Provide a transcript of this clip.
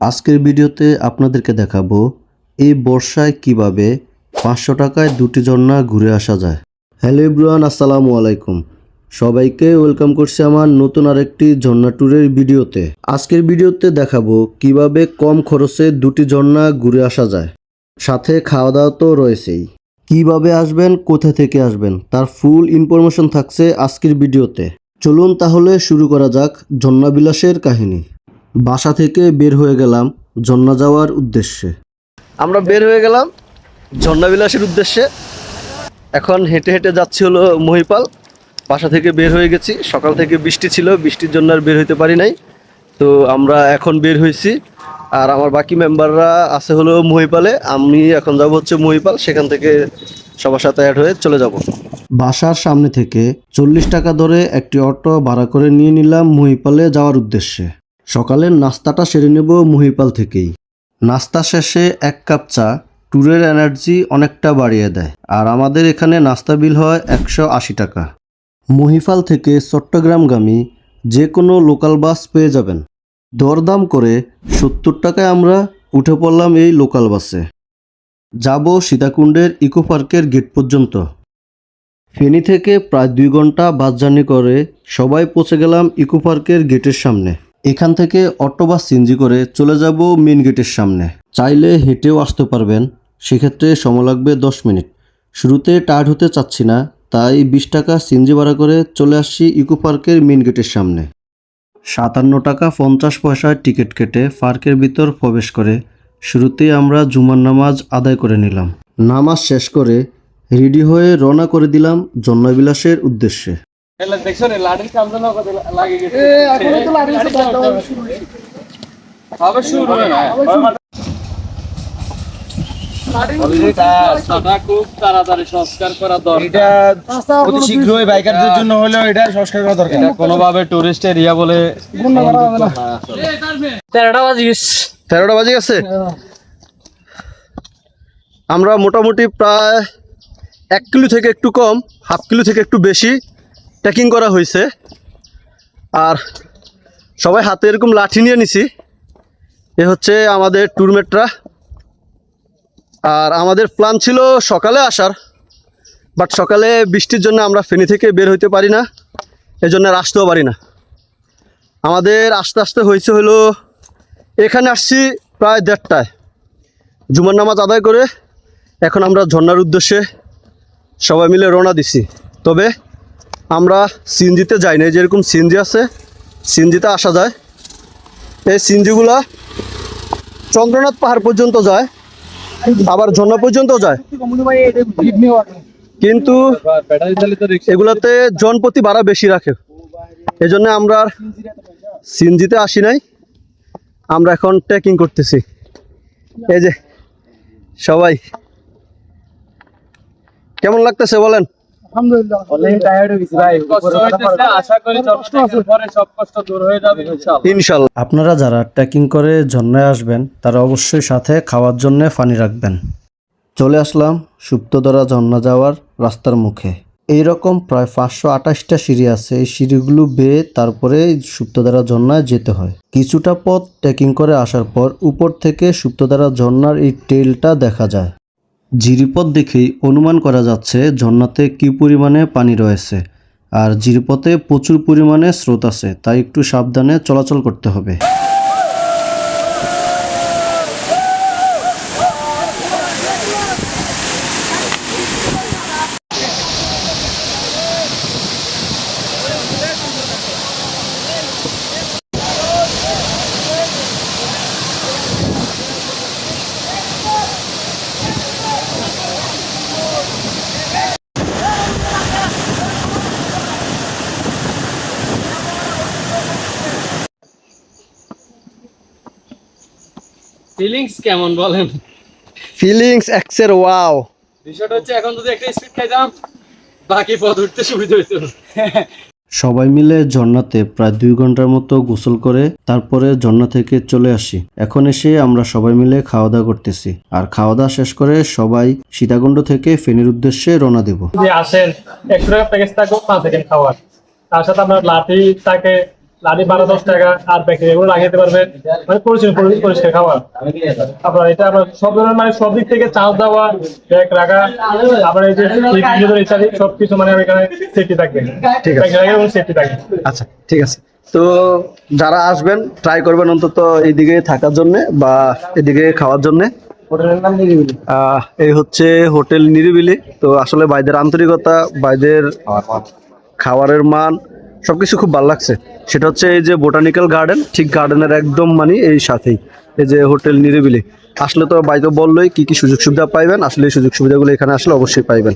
আজকের ভিডিওতে আপনাদেরকে দেখাবো, এই বর্ষায় কীভাবে পাঁচশো টাকায় দুটি ঝর্ণা ঘুরে আসা যায়। হ্যালো ইব্রান আসসালামু আলাইকুম। সবাইকে ওয়েলকাম করছি আমার নতুন আরেকটি ঝর্ণা ট্যুরের ভিডিওতে। আজকের ভিডিওতে দেখাবো কীভাবে কম খরচে দুটি ঝর্ণা ঘুরে আসা যায়। সাথে খাওয়া দাওয়া তো রয়েছেই। কীভাবে আসবেন, কোথা থেকে আসবেন, তার ফুল ইনফরমেশন থাকছে আজকের ভিডিওতে। চলুন তাহলে শুরু করা যাক ঝর্ণাবিলাসের কাহিনী। বাসা থেকে বের হয়ে গেলাম ঝর্ণা যাওয়ার উদ্দেশ্যে। আমরা বের হয়ে গেলাম ঝর্ণাবিলাসের উদ্দেশ্যে। এখন হেঁটে হেঁটে যাচ্ছি হলো মহিপাল। বাসা থেকে বের হয়ে গেছি। সকাল থেকে বৃষ্টি ছিল বৃষ্টির জন্য আর বের হইতে পারি নাই। তো আমরা এখন বের হয়েছি আর আমার বাকি মেম্বাররা আছে হলো মহিপালে। আমি এখন যাব হচ্ছে মহিপাল। সেখান থেকে সবার সাথে অ্যাড হয়ে চলে যাব। বাসার সামনে থেকে চল্লিশ টাকা ধরে একটি অটো ভাড়া করে নিয়ে নিলাম মহিপালে যাওয়ার উদ্দেশ্যে। সকালের নাস্তাটা সেরে নেব মহিপাল থেকেই। নাস্তা শেষে এক কাপ চা ট্যুরের এনার্জি অনেকটা বাড়িয়ে দেয়, আর আমাদের এখানে নাস্তা বিল হয় একশো আশি টাকা। মহিফাল থেকে চট্টগ্রামগামী যে কোনো লোকাল বাস পেয়ে যাবেন। দরদাম করে সত্তর টাকায় আমরা উঠে পড়লাম এই লোকাল বাসে। যাব সীতাকুণ্ডের ইকো পার্কের গেট পর্যন্ত। ফেনী থেকে প্রায় দুই ঘণ্টা বাস জার্নি করে সবাই পৌঁছে গেলাম ইকো পার্কের গেটের সামনে। এখান থেকে অটো বা সিনজি করে চলে যাব মেন গেটের সামনে। চাইলে হেঁটেও আসতে পারবেন, সেক্ষেত্রে সময় লাগবে দশ মিনিট। শুরুতে টায়ার্ড হতে চাচ্ছি না, তাই বিশ টাকা সিনজি ভাড়া করে চলে আসছি ইকো পার্কের মেন গেটের সামনে। সাতান্ন টাকা পঞ্চাশ পয়সায় টিকিট কেটে পার্কের ভিতর প্রবেশ করে শুরুতেই আমরা জুমার নামাজ আদায় করে নিলাম। নামাজ শেষ করে রেডি হয়ে রওনা করে দিলাম জন্মবিলাসের উদ্দেশ্যে। দেখছ রে লাঠির কামটা না কত লাগে গেছে হবে শুরু হবে না রাস্তাটা খুব তাড়াতাড়ি সংস্কার করা দরকার। এটা অতি শীঘ্রই বাইকারদের জন্য হলেও এটা সংস্কার করা দরকার। কোনোভাবে টুরিস্ট এরিয়া বলে তেরোটা তেরোটা বাজে গেছে? আমরা মোটামুটি প্রায় এক কিলো থেকে একটু কম হাফ কিলো থেকে একটু বেশি। ট্রেকিং করা হয়েছে। আর সবাই হাতে এরকম লাঠি নিয়ে নিছি। এ হচ্ছে আমাদের ট্যুরমেটরা আর আমাদের প্ল্যান ছিল সকালে আসার বাট সকালে বৃষ্টির জন্য আমরা ফেনী থেকে বের হইতে পারি না। এজন্য আর আসতেও পারি না। আমাদের আস্তে আস্তে হয়েছে হলো, এখানে আসছি প্রায় দেড়টায়। জুমার নামাজ আদায় করে এখন আমরা ঝর্নার উদ্দেশ্যে সবাই মিলে রওনা দিছি। তবে আমরা সিনজিতে যাই না যেরকম সিনজি আছে, সিনজিতে আসা যায়। এই সিনজিগুলা চন্দ্রনাথ পাহাড় পর্যন্ত যায়, আবার ঝর্ণা পর্যন্ত যায়। কিন্তু এগুলাতে জনপ্রতি ভাড়া বেশি রাখে। এজন্য আমরা আর সিনজিতে আসি নাই, আমরা এখন ট্রেকিং করতেছি। এই যে, সবাই। কেমন লাগতেছে বলেন? কষ্ট হইতেছে আশা করি চট্টগ্রামের পরে সব কষ্ট দূর হয়ে যাবে ইনশাআল্লাহ। ইনশাল্লাহ আপনারা যারা ট্রেকিং করে ঝর্ণায় আসবেন তারা অবশ্যই সাথে খাওয়ার জন্য পানি রাখবেন। চলে আসলাম সুপ্তদরা ঝর্ণা যাওয়ার রাস্তার মুখে। এই রকম প্রায় পাঁচশো আঠাশটা সিঁড়ি আছে এই সিঁড়িগুলো বেয়ে তারপরে সুপ্তধারা ঝর্ণায় যেতে হয়। কিছুটা পথ ট্রেকিং করে আসার পর উপর থেকে সুপ্তধারা ঝর্ণার এই টেলটা দেখা যায়। জিরিপথ দেখেই অনুমান করা যাচ্ছে, ঝর্ণাতে কি পরিমাণে পানি রয়েছে। আর জিরিপথে প্রচুর পরিমাণে স্রোত আছে, তাই একটু সাবধানে চলাচল করতে হবে। ফিলিংস কেমন বলেন? ফিলিংস এক্সের ওয়াও বিষয়টা হচ্ছে এখন যদি একটা স্পিড খাইতাম বাকি পথ উঠতে সুবিধা হইতো। সবাই মিলে ঝর্ণাতে প্রায় দুই ঘণ্টার মতো গোসল করে তারপরে ঝর্ণা থেকে চলে আসি। এখন এসে আমরা সবাই মিলে খাওয়া দাওয়া করতেছি। আর খাওয়া দাওয়া শেষ করে সবাই সীতাকুণ্ড থেকে ফেনীর উদ্দেশ্যে রওনা দেব। আসেন একশো টাকা প্যাকেজ থাকবে পাঁচ সেকেন্ড খাওয়ার। তার সাথে আপনার লাঠি থাকে লাড়ি বারো দশ টাকা আর প্যাকেট এগুলো পারবেন। মানে পরিষ্কার পরি- পরিষ্কার খাওয়া আপনার এটা আপনার সব ধরনের মানে সব দিক থেকে চার্জ দেওয়া ব্যাগ রাখা আপনার এই যে ভিতরে ইত্যাদি সব কিছু মানে এখানে সেফটি থাকবে ঠিক আছে। সেফটি থাকবে আচ্ছা ঠিক আছে। তো যারা আসবেন ট্রাই করবেন অন্তত এইদিকে থাকার জন্য বা এদিকে খাওয়ার জন্য। হোটেলের এই হচ্ছে হোটেল নিরিবিলি। তো আসলে ভাইদের আন্তরিকতা ভাইদের খাবারের মান সবকিছু খুব ভালো লাগছে। সেটা হচ্ছে এই যে বোটানিক্যাল গার্ডেন, ঠিক গার্ডেনের একদম মানে এই সাথেই। এই যে হোটেল নিরিবিলি। আসলে তো ভাই তো বললোই কি কি সুযোগ সুবিধা পাইবেন, আসলে সুযোগ সুবিধাগুলো এখানে আসলে অবশ্যই পাইবেন।